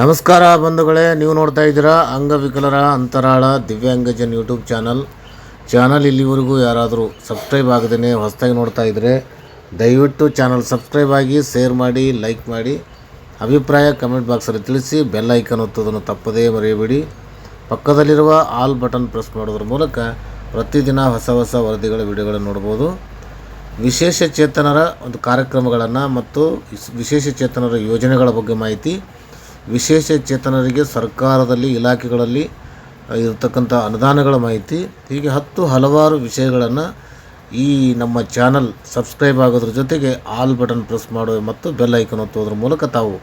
ನಮಸ್ಕಾರ ಬಂಧುಗಳೇ, ನೀವು ನೋಡ್ತಾ ಇದ್ದೀರಾ ಅಂಗವಿಕಲರ ಅಂತರಾಳ ದಿವ್ಯಾಂಗಜನ್ ಯೂಟ್ಯೂಬ್ ಚಾನಲ್. ಚಾನಲ್ ಇಲ್ಲಿವರೆಗೂ ಯಾರಾದರೂ ಸಬ್ಸ್ಕ್ರೈಬ್ ಆಗದೇ ಹೊಸದಾಗಿ ನೋಡ್ತಾ ಇದ್ದರೆ ದಯವಿಟ್ಟು ಚಾನಲ್ ಸಬ್ಸ್ಕ್ರೈಬ್ ಆಗಿ, ಶೇರ್ ಮಾಡಿ, ಲೈಕ್ ಮಾಡಿ, ಅಭಿಪ್ರಾಯ ಕಮೆಂಟ್ ಬಾಕ್ಸಲ್ಲಿ ತಿಳಿಸಿ, ಬೆಲ್ ಐಕನ್ ಒತ್ತೋದನ್ನು ತಪ್ಪದೇ ಮರೆಯಬೇಡಿ. ಪಕ್ಕದಲ್ಲಿರುವ ಆಲ್ ಬಟನ್ ಪ್ರೆಸ್ ಮಾಡೋದ್ರ ಮೂಲಕ ಪ್ರತಿದಿನ ಹೊಸ ಹೊಸ ವರದಿಗಳ ವಿಡಿಯೋಗಳನ್ನು ನೋಡ್ಬೋದು. ವಿಶೇಷ ಚೇತನರ ಒಂದು ಕಾರ್ಯಕ್ರಮಗಳನ್ನು ಮತ್ತು ವಿಶೇಷ ಚೇತನರ ಯೋಜನೆಗಳ ಬಗ್ಗೆ ಮಾಹಿತಿ ವಿಶೇಷ ಚೇತನರಿಗೆ ಸರ್ಕಾರದಲ್ಲಿ, ಇಲಾಖೆಗಳಲ್ಲಿ ಇರತಕ್ಕಂಥ ಅನುದಾನಗಳ ಮಾಹಿತಿ. ಹೀಗೆ ಹತ್ತು ಹಲವಾರು ವಿಷಯಗಳನ್ನು ಈ ನಮ್ಮ ಚಾನಲ್ ಸಬ್ಸ್ಕ್ರೈಬ್ ಆಗೋದ್ರ ಜೊತೆಗೆ ಆಲ್ ಬಟನ್ ಪ್ರೆಸ್ ಮಾಡುವ ಮತ್ತು ಬೆಲ್ ಐಕನ್ ಒತ್ತೋದ್ರ ಮೂಲಕ ತಾವು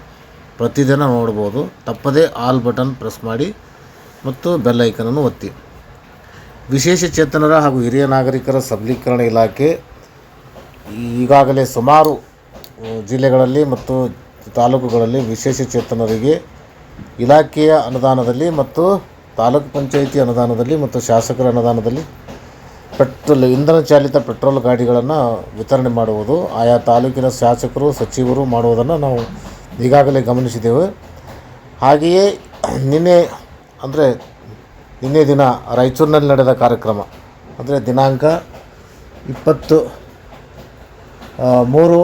ಪ್ರತಿದಿನ ನೋಡ್ಬೋದು. ತಪ್ಪದೇ ಆಲ್ ಬಟನ್ ಪ್ರೆಸ್ ಮಾಡಿ ಮತ್ತು ಬೆಲ್ ಐಕನನ್ನು ಒತ್ತಿ. ವಿಶೇಷ ಚೇತನರ ಹಾಗೂ ಹಿರಿಯ ನಾಗರಿಕರ ಸಬಲೀಕರಣ ಇಲಾಖೆ ಈಗಾಗಲೇ ಸುಮಾರು ಜಿಲ್ಲೆಗಳಲ್ಲಿ ಮತ್ತು ತಾಲೂಕುಗಳಲ್ಲಿ ವಿಶೇಷ ಚೇತನರಿಗೆ ಇಲಾಖೆಯ ಅನುದಾನದಲ್ಲಿ ಮತ್ತು ತಾಲೂಕು ಪಂಚಾಯಿತಿ ಅನುದಾನದಲ್ಲಿ ಮತ್ತು ಶಾಸಕರ ಅನುದಾನದಲ್ಲಿ ಪೆಟ್ರೋಲ್ ಇಂಧನ ಚಾಲಿತ ಪೆಟ್ರೋಲ್ ಗಾಡಿಗಳನ್ನು ವಿತರಣೆ ಮಾಡುವುದು, ಆಯಾ ತಾಲೂಕಿನ ಶಾಸಕರು, ಸಚಿವರು ಮಾಡುವುದನ್ನು ನಾವು ಈಗಾಗಲೇ ಗಮನಿಸಿದ್ದೇವೆ. ಹಾಗೆಯೇ ನಿನ್ನೆ, ಅಂದರೆ ನಿನ್ನೆ ದಿನ ರಾಯಚೂರಿನಲ್ಲಿ ನಡೆದ ಕಾರ್ಯಕ್ರಮ, ಅಂದರೆ ದಿನಾಂಕ ಇಪ್ಪತ್ತು ಮೂರು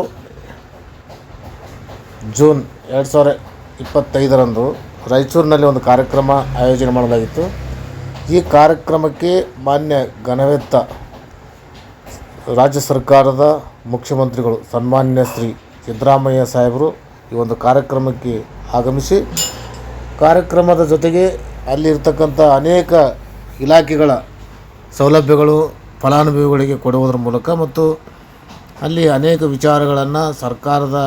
ಜೂನ್ ಎರಡು ಸಾವಿರ ಇಪ್ಪತ್ತೈದರಂದು ರಾಯಚೂರಿನಲ್ಲಿ ಒಂದು ಕಾರ್ಯಕ್ರಮ ಆಯೋಜನೆ ಮಾಡಲಾಗಿತ್ತು. ಈ ಕಾರ್ಯಕ್ರಮಕ್ಕೆ ಮಾನ್ಯ ಘನವೆತ್ತ ರಾಜ್ಯ ಸರ್ಕಾರದ ಮುಖ್ಯಮಂತ್ರಿಗಳು ಸನ್ಮಾನ್ಯ ಶ್ರೀ ಸಿದ್ದರಾಮಯ್ಯ ಸಾಹೇಬರು ಈ ಒಂದು ಕಾರ್ಯಕ್ರಮಕ್ಕೆ ಆಗಮಿಸಿ, ಕಾರ್ಯಕ್ರಮದ ಜೊತೆಗೆ ಅಲ್ಲಿರ್ತಕ್ಕಂಥ ಅನೇಕ ಇಲಾಖೆಗಳ ಸೌಲಭ್ಯಗಳು, ಫಲಾನುಭವಿಗಳಿಗೆ ಕೊಡುವುದರ ಮೂಲಕ ಮತ್ತು ಅಲ್ಲಿ ಅನೇಕ ವಿಚಾರಗಳನ್ನು ಸರ್ಕಾರದ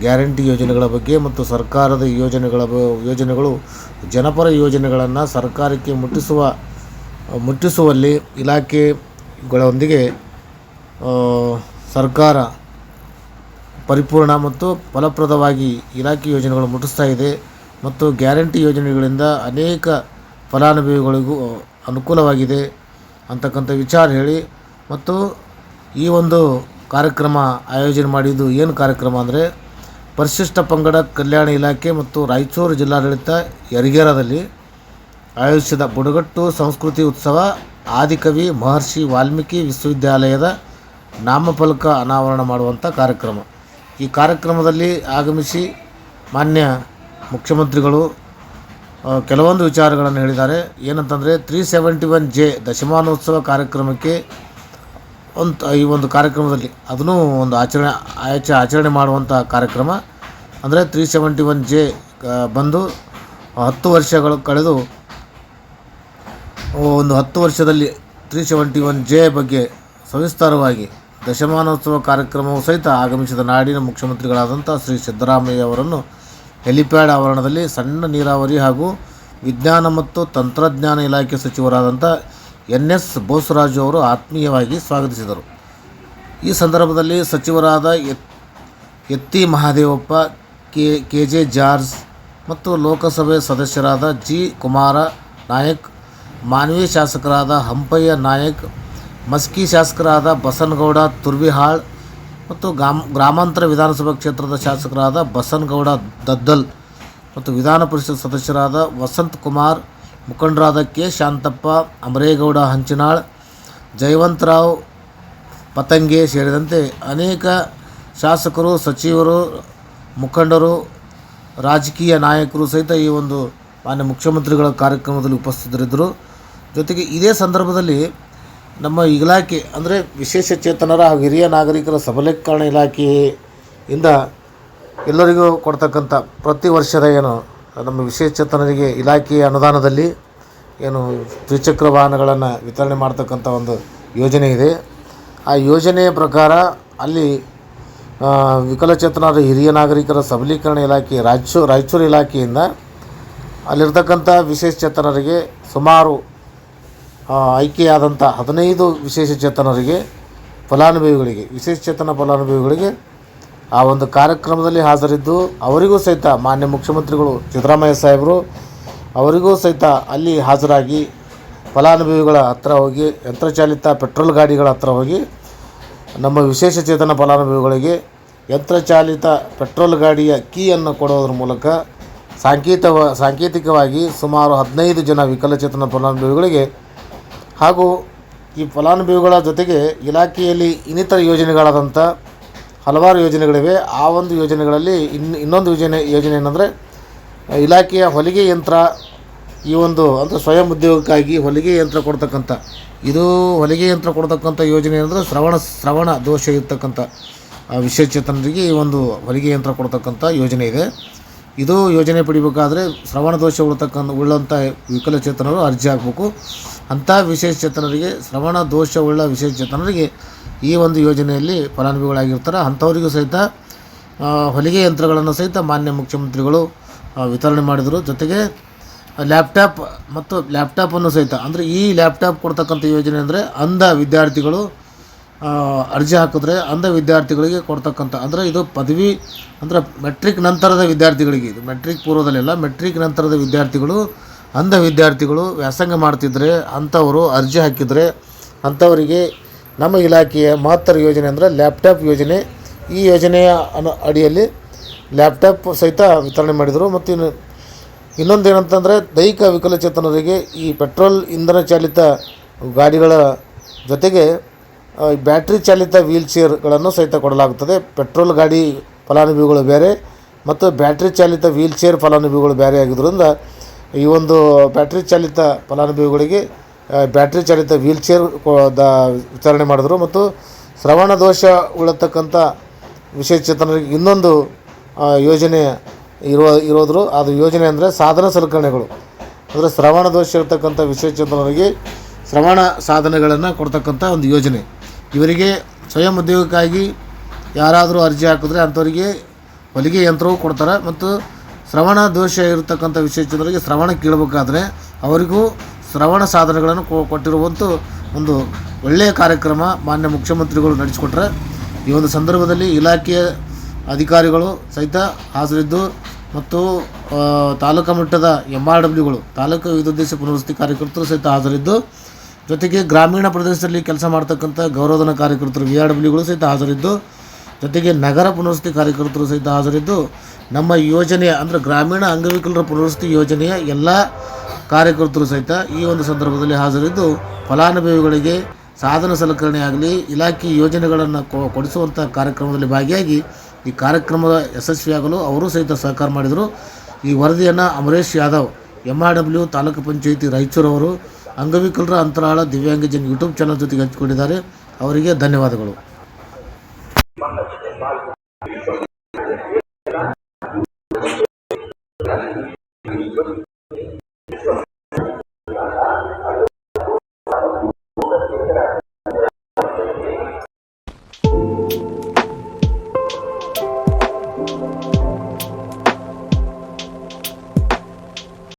ಗ್ಯಾರಂಟಿ ಯೋಜನೆಗಳ ಬಗ್ಗೆ ಮತ್ತು ಸರ್ಕಾರದ ಯೋಜನೆಗಳ ಬ- ಯೋಜನೆಗಳು ಜನಪರ ಯೋಜನೆಗಳನ್ನು ಸರ್ಕಾರಕ್ಕೆ ಮುಟ್ಟಿಸುವ, ಮುಟ್ಟಿಸುವಲ್ಲಿ ಇಲಾಖೆಗಳೊಂದಿಗೆ ಸರ್ಕಾರ ಪರಿಪೂರ್ಣ ಮತ್ತು ಫಲಪ್ರದವಾಗಿ ಇಲಾಖೆ ಯೋಜನೆಗಳು ಮುಟ್ಟಿಸ್ತಾ ಇದೆ ಮತ್ತು ಗ್ಯಾರಂಟಿ ಯೋಜನೆಗಳಿಂದ ಅನೇಕ ಫಲಾನುಭವಿಗಳಿಗೂ ಅನುಕೂಲವಾಗಿದೆ ಅಂತಕ್ಕಂಥ ವಿಚಾರ ಹೇಳಿ ಮತ್ತು ಈ ಒಂದು ಕಾರ್ಯಕ್ರಮ ಆಯೋಜನೆ ಮಾಡಿದ್ದು ಏನು ಕಾರ್ಯಕ್ರಮ ಅಂದರೆ ಪರಿಶಿಷ್ಟ ಪಂಗಡ ಕಲ್ಯಾಣ ಇಲಾಖೆ ಮತ್ತು ರಾಯಚೂರು ಜಿಲ್ಲಾಡಳಿತ ಯರಿಗೇರದಲ್ಲಿ ಆಯೋಜಿಸಿದ ಬುಡಗಟ್ಟು ಸಂಸ್ಕೃತಿ ಉತ್ಸವ ಆದಿಕವಿ ಮಹರ್ಷಿ ವಾಲ್ಮೀಕಿ ವಿಶ್ವವಿದ್ಯಾಲಯದ ನಾಮಫಲಕ ಅನಾವರಣ ಮಾಡುವಂಥ ಕಾರ್ಯಕ್ರಮ. ಈ ಕಾರ್ಯಕ್ರಮದಲ್ಲಿ ಆಗಮಿಸಿ ಮಾನ್ಯ ಮುಖ್ಯಮಂತ್ರಿಗಳು ಕೆಲವೊಂದು ವಿಚಾರಗಳನ್ನು ಹೇಳಿದ್ದಾರೆ. ಏನಂತಂದರೆ ತ್ರೀ ಸೆವೆಂಟಿ ಒನ್ ಜೆ ದಶಮಾನೋತ್ಸವ ಕಾರ್ಯಕ್ರಮಕ್ಕೆ ಒಂದು ಈ ಒಂದು ಕಾರ್ಯಕ್ರಮದಲ್ಲಿ. ಅದನ್ನು ಒಂದು ಆಚರಣೆ, ಆಚ, ಆಚರಣೆ ಮಾಡುವಂಥ ಕಾರ್ಯಕ್ರಮ. ಅಂದರೆ ತ್ರೀ ಸೆವೆಂಟಿ ಒನ್ ಜೆ ಬಂದು ಹತ್ತು ವರ್ಷಗಳು ಕಳೆದು, ಒಂದು ಹತ್ತು ವರ್ಷದಲ್ಲಿ ತ್ರೀ ಸೆವೆಂಟಿ ಒನ್ ಜೆ ಬಗ್ಗೆ ಸವಿಸ್ತಾರವಾಗಿ ದಶಮಾನೋತ್ಸವ ಕಾರ್ಯಕ್ರಮವು ಸಹಿತ ಆಗಮಿಸಿದ ನಾಡಿನ ಮುಖ್ಯಮಂತ್ರಿಗಳಾದಂಥ ಶ್ರೀ ಸಿದ್ದರಾಮಯ್ಯ ಅವರನ್ನು ಹೆಲಿಪ್ಯಾಡ್ ಆವರಣದಲ್ಲಿ ಸಣ್ಣ ನೀರಾವರಿ ಹಾಗೂ ವಿಜ್ಞಾನ ಮತ್ತು ತಂತ್ರಜ್ಞಾನ ಇಲಾಖೆ ಸಚಿವರಾದಂಥ ಎನ್ ಎಸ್ ಬೋಸರಾಜು ಅವರು ಆತ್ಮೀಯವಾಗಿ ಸ್ವಾಗತಿಸಿದರು. ಈ ಸಂದರ್ಭದಲ್ಲಿ ಸಚಿವರಾದ ಎತ್, ಎತ್ತಿ Mahadevappa, K K J George ಮತ್ತು ಲೋಕಸಭೆ ಸದಸ್ಯರಾದ ಜಿ ಕುಮಾರ ನಾಯಕ್, ಮಾನ್ವಿ ಶಾಸಕರಾದ ಹಂಪಯ್ಯ ನಾಯಕ್, ಮಸ್ಕಿ ಶಾಸಕರಾದ ಬಸನಗೌಡ ತುರ್ವಿಹಾಳ್ ಮತ್ತು ಗ್ರಾಮ, ಗ್ರಾಮಾಂತರ ವಿಧಾನಸಭಾ ಕ್ಷೇತ್ರದ ಶಾಸಕರಾದ ಬಸನಗೌಡ ದದ್ದಲ್ ಮತ್ತು ವಿಧಾನ ಪರಿಷತ್ ಸದಸ್ಯರಾದ ವಸಂತ್ ಕುಮಾರ್ ಮುಖಂಡರಾದ ಕೆ ಶಾಂತಪ್ಪ, ಅಮರೇಗೌಡ, ಹಂಚಿನಾಳ್, ಜಯವಂತರಾವ್, ಪತಂಗೆ ಸೇರಿದಂತೆ ಅನೇಕ ಶಾಸಕರು, ಸಚಿವರು, ಮುಖಂಡರು, ರಾಜಕೀಯ ನಾಯಕರು ಸಹಿತ ಈ ಒಂದು ಮಾನ್ಯ ಮುಖ್ಯಮಂತ್ರಿಗಳ ಕಾರ್ಯಕ್ರಮದಲ್ಲಿ ಉಪಸ್ಥಿತರಿದ್ದರು. ಜೊತೆಗೆ ಇದೇ ಸಂದರ್ಭದಲ್ಲಿ ನಮ್ಮ ಇಲಾಖೆ, ಅಂದರೆ ವಿಶೇಷ ಚೇತನರ ಹಾಗೂ ಹಿರಿಯ ನಾಗರಿಕರ ಸಬಲೀಕರಣ ಇಲಾಖೆಯಿಂದ ಎಲ್ಲರಿಗೂ ಕೊಡ್ತಕ್ಕಂಥ ಪ್ರತಿ ವರ್ಷದ ಏನು ನಮ್ಮ ವಿಶೇಷ ಚೇತನರಿಗೆ ಇಲಾಖೆಯ ಅನುದಾನದಲ್ಲಿ ಏನು ದ್ವಿಚಕ್ರ ವಾಹನಗಳನ್ನು ವಿತರಣೆ ಮಾಡ್ತಕ್ಕಂಥ ಒಂದು ಯೋಜನೆ ಇದೆ. ಆ ಯೋಜನೆಯ ಪ್ರಕಾರ ಅಲ್ಲಿ ವಿಕಲಚೇತನರ ಹಿರಿಯ ನಾಗರಿಕರ ಸಬಲೀಕರಣ ಇಲಾಖೆ ರಾಯಚೂರು ರಾಯಚೂರು ಇಲಾಖೆಯಿಂದ ಅಲ್ಲಿರ್ತಕ್ಕಂಥ ವಿಶೇಷ ಚೇತನರಿಗೆ ಸುಮಾರು ಆಯ್ಕೆಯಾದಂಥ ಹದಿನೈದು ವಿಶೇಷ ಚೇತನರಿಗೆ ಫಲಾನುಭವಿಗಳಿಗೆ, ವಿಶೇಷ ಚೇತನ ಫಲಾನುಭವಿಗಳಿಗೆ ಆ ಒಂದು ಕಾರ್ಯಕ್ರಮದಲ್ಲಿ ಹಾಜರಿದ್ದು, ಅವರಿಗೂ ಸಹಿತ ಮಾನ್ಯ ಮುಖ್ಯಮಂತ್ರಿಗಳು ಸಿದ್ದರಾಮಯ್ಯ ಸಾಹೇಬರು ಅವರಿಗೂ ಸಹಿತ ಅಲ್ಲಿ ಹಾಜರಾಗಿ ಫಲಾನುಭವಿಗಳ ಹತ್ರ ಹೋಗಿ, ಯಂತ್ರಚಾಲಿತ ಪೆಟ್ರೋಲ್ ಗಾಡಿಗಳ ಹತ್ರ ಹೋಗಿ, ನಮ್ಮ ವಿಶೇಷ ಚೇತನ ಫಲಾನುಭವಿಗಳಿಗೆ ಯಂತ್ರಚಾಲಿತ ಪೆಟ್ರೋಲ್ ಗಾಡಿಯ ಕೀಯನ್ನು ಕೊಡೋದ್ರ ಮೂಲಕ ಸಾಂಕೇತವ ಸಾಂಕೇತಿಕವಾಗಿ ಸುಮಾರು ಹದಿನೈದು ಜನ ವಿಕಲಚೇತನ ಫಲಾನುಭವಿಗಳಿಗೆ ಹಾಗೂ ಈ ಫಲಾನುಭವಿಗಳ ಜೊತೆಗೆ ಇಲಾಖೆಯಲ್ಲಿ ಇನ್ನಿತರ ಯೋಜನೆಗಳಾದಂಥ ಹಲವಾರು ಯೋಜನೆಗಳಿವೆ. ಆ ಒಂದು ಯೋಜನೆಗಳಲ್ಲಿ ಇನ್ನು ಇನ್ನೊಂದು ಯೋಜನೆ ಯೋಜನೆ ಏನಂದರೆ ಇಲಾಖೆಯ ಹೊಲಿಗೆ ಯಂತ್ರ ಈ ಒಂದು ಅಂದರೆ ಸ್ವಯಂ ಉದ್ಯೋಗಕ್ಕಾಗಿ ಹೊಲಿಗೆ ಯಂತ್ರ ಕೊಡ್ತಕ್ಕಂಥ. ಇದು ಹೊಲಿಗೆ ಯಂತ್ರ ಕೊಡ್ತಕ್ಕಂಥ ಯೋಜನೆ ಅಂದರೆ ಶ್ರವಣ ಶ್ರವಣ ದೋಷ ಇರ್ತಕ್ಕಂಥ ವಿಶೇಷಚೇತನರಿಗೆ ಈ ಒಂದು ಹೊಲಿಗೆ ಯಂತ್ರ ಕೊಡ್ತಕ್ಕಂಥ ಯೋಜನೆ ಇದೆ. ಇದು ಯೋಜನೆ ಪಡಿಬೇಕಾದ್ರೆ ಶ್ರವಣ ದೋಷ ಉಳ್ತಕ್ಕಂಥ, ಉಳ್ಳಂಥ ವಿಕಲಚೇತನರು ಅರ್ಜಿ ಹಾಕಬೇಕು. ಅಂಥ ವಿಶೇಷಚೇತನರಿಗೆ, ಶ್ರವಣ ದೋಷ ಉಳ್ಳ ವಿಶೇಷಚೇತನರಿಗೆ ಈ ಒಂದು ಯೋಜನೆಯಲ್ಲಿ ಫಲಾನುಭವಿಗಳಾಗಿರ್ತಾರೆ. ಅಂಥವರಿಗೂ ಸಹಿತ ಹೊಲಿಗೆ ಯಂತ್ರಗಳನ್ನು ಸಹಿತ ಮಾನ್ಯ ಮುಖ್ಯಮಂತ್ರಿಗಳು ವಿತರಣೆ ಮಾಡಿದರು. ಜೊತೆಗೆ ಲ್ಯಾಪ್ಟಾಪ್ ಮತ್ತು ಲ್ಯಾಪ್ಟಾಪನ್ನು ಸಹಿತ, ಅಂದರೆ ಈ ಲ್ಯಾಪ್ಟಾಪ್ ಕೊಡ್ತಕ್ಕಂಥ ಯೋಜನೆ ಅಂದರೆ ಅಂಧ ವಿದ್ಯಾರ್ಥಿಗಳು ಅರ್ಜಿ ಹಾಕಿದ್ರೆ ಅಂಧ ವಿದ್ಯಾರ್ಥಿಗಳಿಗೆ ಕೊಡ್ತಕ್ಕಂಥ, ಅಂದರೆ ಇದು ಪದವಿ, ಅಂದರೆ ಮೆಟ್ರಿಕ್ ನಂತರದ ವಿದ್ಯಾರ್ಥಿಗಳಿಗೆ, ಇದು ಮೆಟ್ರಿಕ್ ಪೂರ್ವದಲ್ಲೆಲ್ಲ ಮೆಟ್ರಿಕ್ ನಂತರದ ವಿದ್ಯಾರ್ಥಿಗಳು, ಅಂಧ ವಿದ್ಯಾರ್ಥಿಗಳು ವ್ಯಾಸಂಗ ಮಾಡ್ತಿದ್ರೆ, ಅಂಥವರು ಅರ್ಜಿ ಹಾಕಿದರೆ, ಅಂಥವರಿಗೆ ನಮ್ಮ ಇಲಾಖೆಯ ಮಹತ್ತರ ಯೋಜನೆ ಅಂದರೆ ಲ್ಯಾಪ್ಟಾಪ್ ಯೋಜನೆ. ಈ ಯೋಜನೆಯ ಅನು ಅಡಿಯಲ್ಲಿ ಲ್ಯಾಪ್ಟಾಪ್ ಸಹಿತ ವಿತರಣೆ ಮಾಡಿದರು. ಮತ್ತು ಇನ್ನು ಇನ್ನೊಂದು ಏನಂತಂದರೆ ದೈಹಿಕ ವಿಕಲಚೇತನರಿಗೆ ಈ ಪೆಟ್ರೋಲ್ ಇಂಧನ ಚಾಲಿತ ಗಾಡಿಗಳ ಜೊತೆಗೆ ಬ್ಯಾಟ್ರಿ ಚಾಲಿತ ವೀಲ್ ಚೇರ್ಗಳನ್ನು ಸಹಿತ ಕೊಡಲಾಗುತ್ತದೆ. ಪೆಟ್ರೋಲ್ ಗಾಡಿ ಫಲಾನುಭವಿಗಳು ಬೇರೆ ಮತ್ತು ಬ್ಯಾಟ್ರಿ ಚಾಲಿತ ವೀಲ್ ಚೇರ್ ಫಲಾನುಭವಿಗಳು ಬೇರೆ ಆಗಿದ್ದರಿಂದ ಈ ಒಂದು ಬ್ಯಾಟ್ರಿ ಚಾಲಿತ ಫಲಾನುಭವಿಗಳಿಗೆ ಬ್ಯಾಟ್ರಿ ಚಾಲಿತ ವೀಲ್ ಚೇರ್ ದ, ವಿತರಣೆ ಮಾಡಿದರು. ಮತ್ತು ಶ್ರವಣ ದೋಷ ಉಳತಕ್ಕಂಥ ವಿಶೇಷ ಚೇತನರಿಗೆ ಇನ್ನೊಂದು ಯೋಜನೆ ಇರೋ ಇರೋದ್ರು. ಅದು ಯೋಜನೆ ಅಂದರೆ ಸಾಧನ ಸಲಕರಣೆಗಳು. ಅಂದರೆ ಶ್ರವಣ ದೋಷ ಇರತಕ್ಕಂಥ ವಿಶೇಷಚೇತನರಿಗೆ ಶ್ರವಣ ಸಾಧನೆಗಳನ್ನು ಕೊಡ್ತಕ್ಕಂಥ ಒಂದು ಯೋಜನೆ. ಇವರಿಗೆ ಸ್ವಯಂ ಉದ್ಯೋಗಕ್ಕಾಗಿ ಯಾರಾದರೂ ಅರ್ಜಿ ಹಾಕಿದ್ರೆ ಅಂಥವರಿಗೆ ಹೊಲಿಗೆ ಯಂತ್ರವೂ ಕೊಡ್ತಾರೆ. ಮತ್ತು ಶ್ರವಣ ದೋಷ ಇರತಕ್ಕಂಥ ವಿಶೇಷಚೇತನರಿಗೆ ಶ್ರವಣ ಕೇಳಬೇಕಾದ್ರೆ ಅವರಿಗೂ ಶ್ರವಣ ಸಾಧನಗಳನ್ನು ಕೊಟ್ಟಿರುವಂಥ ಒಂದು ಒಳ್ಳೆಯ ಕಾರ್ಯಕ್ರಮ ಮಾನ್ಯ ಮುಖ್ಯಮಂತ್ರಿಗಳು ನಡೆಸಿಕೊಟ್ರೆ. ಈ ಒಂದು ಸಂದರ್ಭದಲ್ಲಿ ಇಲಾಖೆಯ ಅಧಿಕಾರಿಗಳು ಸಹಿತ ಹಾಜರಿದ್ದು ಮತ್ತು ತಾಲೂಕು ಮಟ್ಟದ ಎಂ ಆರ್ ಡಬ್ಲ್ಯೂಗಳು ತಾಲೂಕು ವಿದ್ಯುದ್ದೇಶ ಪುನರ್ವಸತಿ ಕಾರ್ಯಕರ್ತರು ಸಹಿತ ಹಾಜರಿದ್ದು, ಜೊತೆಗೆ ಗ್ರಾಮೀಣ ಪ್ರದೇಶದಲ್ಲಿ ಕೆಲಸ ಮಾಡ್ತಕ್ಕಂಥ ಗೌರವಧನ ಕಾರ್ಯಕರ್ತರು ವಿ ಆರ್ ಡಬ್ಲ್ಯೂಗಳು ಸಹಿತ ಹಾಜರಿದ್ದು, ಜೊತೆಗೆ ನಗರ ಪುನರ್ವಸತಿ ಕಾರ್ಯಕರ್ತರು ಸಹಿತ ಹಾಜರಿದ್ದು, ನಮ್ಮ ಯೋಜನೆಯ ಅಂದರೆ ಗ್ರಾಮೀಣ ಅಂಗವಿಕಲರ ಪುನರ್ವಸತಿ ಯೋಜನೆಯ ಎಲ್ಲ ಕಾರ್ಯಕರ್ತರು ಸಹಿತ ಈ ಒಂದು ಸಂದರ್ಭದಲ್ಲಿ ಹಾಜರಿದ್ದು, ಫಲಾನುಭವಿಗಳಿಗೆ ಸಾಧನ ಸಲಕರಣೆ ಆಗಲಿ ಇಲಾಖೆ ಯೋಜನೆಗಳನ್ನು ಕೊಡಿಸುವಂಥ ಕಾರ್ಯಕ್ರಮದಲ್ಲಿ ಭಾಗಿಯಾಗಿ ಈ ಕಾರ್ಯಕ್ರಮದ ಯಶಸ್ವಿಯಾಗಲು ಅವರು ಸಹಿತ ಸಹಕಾರ ಮಾಡಿದರು. ಈ ವರದಿಯನ್ನು Amaresh Yadav M R W taluk panchayat ರಾಯಚೂರವರು, ಅಂಗವಿಕಲರ ಅಂತರಾಳ ದಿವ್ಯಾಂಗ ಜನ ಯೂಟ್ಯೂಬ್ ಚಾನಲ್ ಜೊತೆಗೆ ಹಂಚಿಕೊಂಡಿದ್ದಾರೆ. ಅವರಿಗೆ ಧನ್ಯವಾದಗಳು.